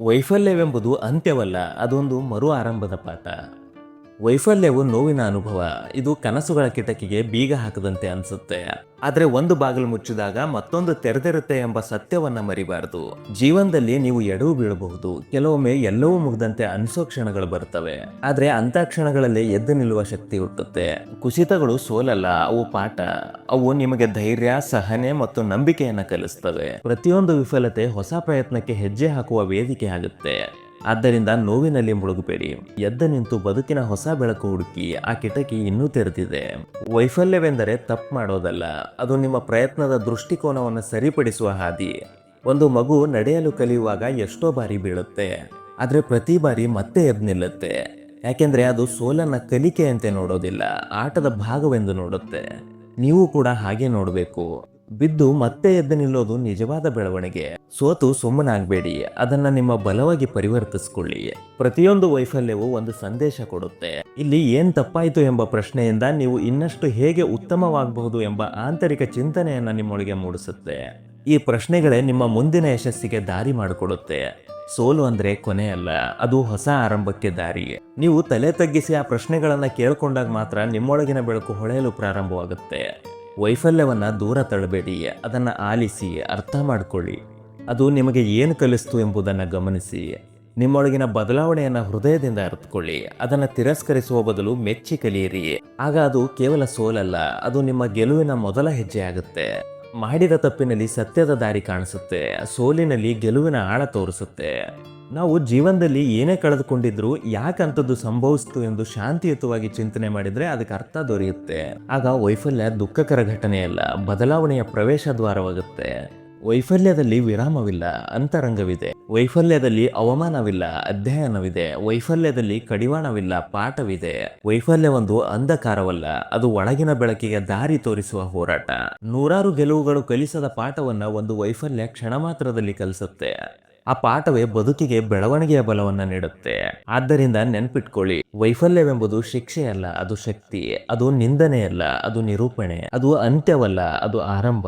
ವೈಫಲ್ಯವೆಂಬುದು ಅಂತ್ಯವಲ್ಲ ಅದೊಂದು ಮರು ಆರಂಭದ ಪಾಠ. ವೈಫಲ್ಯವು ನೋವಿನ ಅನುಭವ. ಇದು ಕನಸುಗಳ ಕಿಟಕಿಗೆ ಬೀಗ ಹಾಕದಂತೆ ಅನ್ಸುತ್ತೆ. ಆದರೆ ಒಂದು ಬಾಗಿಲು ಮುಚ್ಚಿದಾಗ ಮತ್ತೊಂದು ತೆರೆದಿರುತ್ತೆ ಎಂಬ ಸತ್ಯವನ್ನ ಮರಿಬಾರದು. ಜೀವನದಲ್ಲಿ ನೀವು ಎಡವು ಬೀಳಬಹುದು. ಕೆಲವೊಮ್ಮೆ ಎಲ್ಲವೂ ಮುಗಿದಂತೆ ಅನಿಸೋ ಕ್ಷಣಗಳು ಬರ್ತವೆ. ಆದರೆ ಅಂತ ಕ್ಷಣಗಳಲ್ಲಿ ಎದ್ದು ನಿಲ್ಲುವ ಶಕ್ತಿ ಹುಟ್ಟುತ್ತೆ. ಕುಸಿತಗಳು ಸೋಲಲ್ಲ, ಅವು ಪಾಠ. ಅವು ನಿಮಗೆ ಧೈರ್ಯ, ಸಹನೆ ಮತ್ತು ನಂಬಿಕೆಯನ್ನ ಕಲಿಸ್ತವೆ. ಪ್ರತಿಯೊಂದು ವಿಫಲತೆ ಹೊಸ ಪ್ರಯತ್ನಕ್ಕೆ ಹೆಜ್ಜೆ ಹಾಕುವ ವೇದಿಕೆ ಆಗುತ್ತೆ. ಆದ್ದರಿಂದ ನೋವಿನಲ್ಲಿ ಮುಳುಗಬೇಡಿ. ಎದ್ದ ನಿಂತು ಬದುಕಿನ ಹೊಸ ಬೆಳಕು ಹುಡುಕಿ ಆ ಕಿಟಕಿ ಇನ್ನೂ ತೆರೆದಿದೆ. ವೈಫಲ್ಯವೆಂದರೆ ತಪ್ಪು ಮಾಡೋದಲ್ಲ. ಅದು ನಿಮ್ಮ ಪ್ರಯತ್ನದ ದೃಷ್ಟಿಕೋನವನ್ನು ಸರಿಪಡಿಸುವ ಹಾದಿ. ಒಂದು ಮಗು ನಡೆಯಲು ಕಲಿಯುವಾಗ ಎಷ್ಟೋ ಬಾರಿ ಬೀಳುತ್ತೆ. ಆದರೆ ಪ್ರತಿ ಬಾರಿ ಮತ್ತೆ ಎದ್ದು ನಿಲ್ಲುತ್ತೆ. ಯಾಕೆಂದರೆ ಅದು ಸೋಲನ್ನ ಕಲಿಕೆಯಂತೆ ನೋಡೋದಿಲ್ಲ. ಆಟದ ಭಾಗವೆಂದು ನೋಡುತ್ತೆ. ನೀವು ಕೂಡ ಹಾಗೆ ನೋಡಬೇಕು. ಬಿದ್ದು ಮತ್ತೆ ಎದ್ದು ನಿಲ್ಲೋದು ನಿಜವಾದ ಬೆಳವಣಿಗೆ. ಸೋತು ಸುಮ್ಮನಾಗಬೇಡಿ. ಅದನ್ನ ನಿಮ್ಮ ಬಲವಾಗಿ ಪರಿವರ್ತಿಸ್ಕೊಳ್ಳಿ. ಪ್ರತಿಯೊಂದು ವೈಫಲ್ಯವು ಒಂದು ಸಂದೇಶ ಕೊಡುತ್ತೆ. ಇಲ್ಲಿ ಏನ್ ತಪ್ಪಾಯಿತು ಎಂಬ ಪ್ರಶ್ನೆಯಿಂದ ನೀವು ಇನ್ನಷ್ಟು ಹೇಗೆ ಉತ್ತಮವಾಗಬಹುದು ಎಂಬ ಆಂತರಿಕ ಚಿಂತನೆಯನ್ನ ನಿಮ್ಮೊಳಗೆ ಮೂಡಿಸುತ್ತೆ. ಈ ಪ್ರಶ್ನೆಗಳೇ ನಿಮ್ಮ ಮುಂದಿನ ಯಶಸ್ಸಿಗೆ ದಾರಿ ಮಾಡಿಕೊಡುತ್ತೆ. ಸೋಲು ಅಂದ್ರೆ ಕೊನೆ ಅಲ್ಲ, ಅದು ಹೊಸ ಆರಂಭಕ್ಕೆ ದಾರಿ. ನೀವು ತಲೆ ತಗ್ಗಿಸಿ ಆ ಪ್ರಶ್ನೆಗಳನ್ನ ಕೇಳ್ಕೊಂಡಾಗ ಮಾತ್ರ ನಿಮ್ಮೊಳಗಿನ ಬೆಳಕು ಹೊಳೆಯಲು ಪ್ರಾರಂಭವಾಗುತ್ತೆ. ವೈಫಲ್ಯವನ್ನ ದೂರ ತಳ್ಳಬೇಡಿ, ಅದನ್ನು ಆಲಿಸಿ, ಅರ್ಥ ಮಾಡಿಕೊಳ್ಳಿ. ಅದು ನಿಮಗೆ ಏನು ಕಲಿಸ್ತು ಎಂಬುದನ್ನು ಗಮನಿಸಿ. ನಿಮ್ಮೊಳಗಿನ ಬದಲಾವಣೆಯನ್ನ ಹೃದಯದಿಂದ ಅರ್ಥಕೊಳ್ಳಿ ಅದನ್ನು ತಿರಸ್ಕರಿಸುವ ಬದಲು ಮೆಚ್ಚಿ ಕಲಿಯಿರಿ. ಆಗ ಅದು ಕೇವಲ ಸೋಲಲ್ಲ, ಅದು ನಿಮ್ಮ ಗೆಲುವಿನ ಮೊದಲ ಹೆಜ್ಜೆ ಆಗುತ್ತೆ. ಮಾಡಿದ ತಪ್ಪಿನಲ್ಲಿ ಸತ್ಯದ ದಾರಿ ಕಾಣಿಸುತ್ತೆ, ಸೋಲಿನಲ್ಲಿ ಗೆಲುವಿನ ಆಳ ತೋರಿಸುತ್ತೆ. ನಾವು ಜೀವನದಲ್ಲಿ ಏನೇ ಕಳೆದುಕೊಂಡಿದ್ರು ಯಾಕಂತದ್ದು ಸಂಭವಿಸ್ತು ಎಂದು ಶಾಂತಿಯುತವಾಗಿ ಚಿಂತನೆ ಮಾಡಿದ್ರೆ ಅದಕ್ಕೆ ಅರ್ಥ ದೊರೆಯುತ್ತೆ. ಆಗ ವೈಫಲ್ಯ ದುಃಖಕರ ಘಟನೆಯಲ್ಲ ಬದಲಾವಣೆಯ ಪ್ರವೇಶ ದ್ವಾರವಾಗುತ್ತೆ. ವೈಫಲ್ಯದಲ್ಲಿ ವಿರಾಮವಿಲ್ಲ, ಅಂತರಂಗವಿದೆ. ವೈಫಲ್ಯದಲ್ಲಿ ಅವಮಾನವಿಲ್ಲ, ಅಧ್ಯಯನವಿದೆ. ವೈಫಲ್ಯದಲ್ಲಿ ಕಡಿವಾಣವಿಲ್ಲ, ಪಾಠವಿದೆ. ವೈಫಲ್ಯ ಒಂದು ಅಂಧಕಾರವಲ್ಲ, ಅದು ಒಳಗಿನ ಬೆಳಕಿಗೆ ದಾರಿ ತೋರಿಸುವ ಹೋರಾಟ. ನೂರಾರು ಗೆಲುವುಗಳು ಕಲಿಸದ ಪಾಠವನ್ನ ಒಂದು ವೈಫಲ್ಯ ಕ್ಷಣ ಮಾತ್ರದಲ್ಲಿ ಕಲಿಸುತ್ತೆ. ಆ ಪಾಠವೇ ಬದುಕಿಗೆ ಬೆಳವಣಿಗೆಯ ಬಲವನ್ನ ನೀಡುತ್ತೆ. ಆದ್ದರಿಂದ ನೆನ್ಪಿಟ್ಕೊಳ್ಳಿ, ವೈಫಲ್ಯವೆಂಬುದು ಶಿಕ್ಷೆಯಲ್ಲ ಅದು ಶಕ್ತಿ. ಅದು ನಿಂದನೆಯಲ್ಲ ಅದು ನಿರೂಪಣೆ. ಅದು ಅಂತ್ಯವಲ್ಲ, ಅದು ಆರಂಭ.